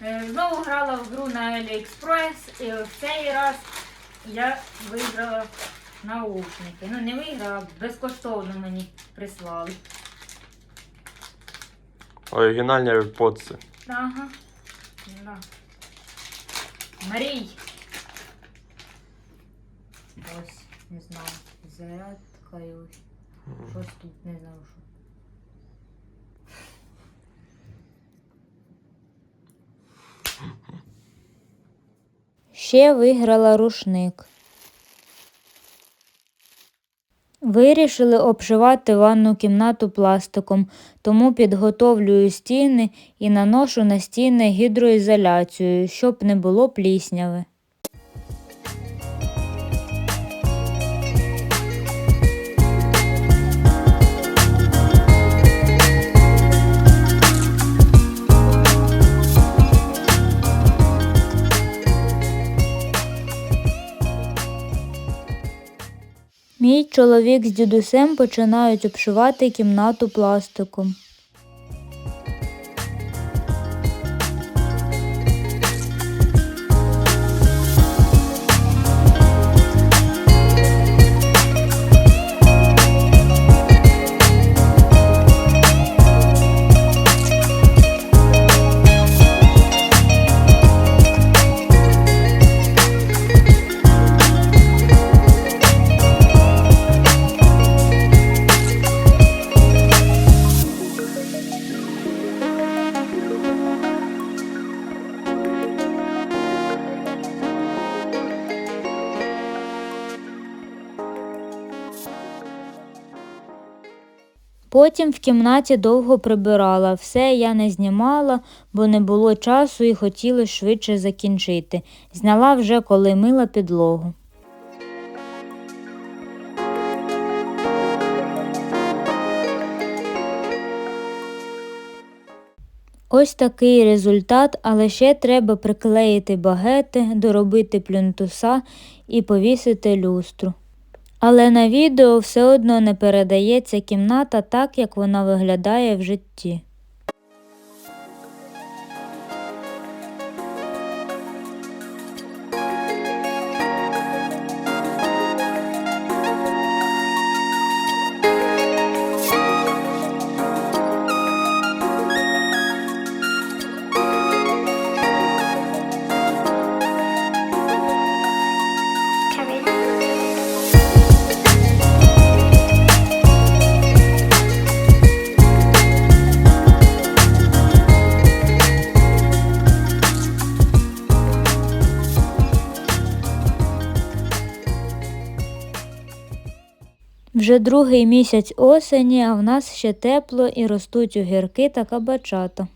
грала в гру на AliExpress і в цей раз я виграла наушники. Ну не виграла, безкоштовно мені прислали. Оригінальні AirPods. Ага. Да. Марій. Ось, не знаю. Зарядка і ось. Щось тут не знаю, що. Ще виграла рушник. Вирішили обшивати ванну кімнату пластиком, тому підготовлюю стіни і наношу на стіни гідроізоляцію, щоб не було плісняви. Мій чоловік з дідусем починають обшивати кімнату пластиком. Потім в кімнаті довго прибирала. Все я не знімала, бо не було часу і хотілося швидше закінчити. Зняла вже, коли мила підлогу. Ось такий результат, але ще треба приклеїти багети, доробити плюнтуса і повісити люстру. Але на відео все одно не передається кімната так, як вона виглядає в житті. Вже другий місяць осені, а в нас ще тепло і ростуть огірки та кабачата.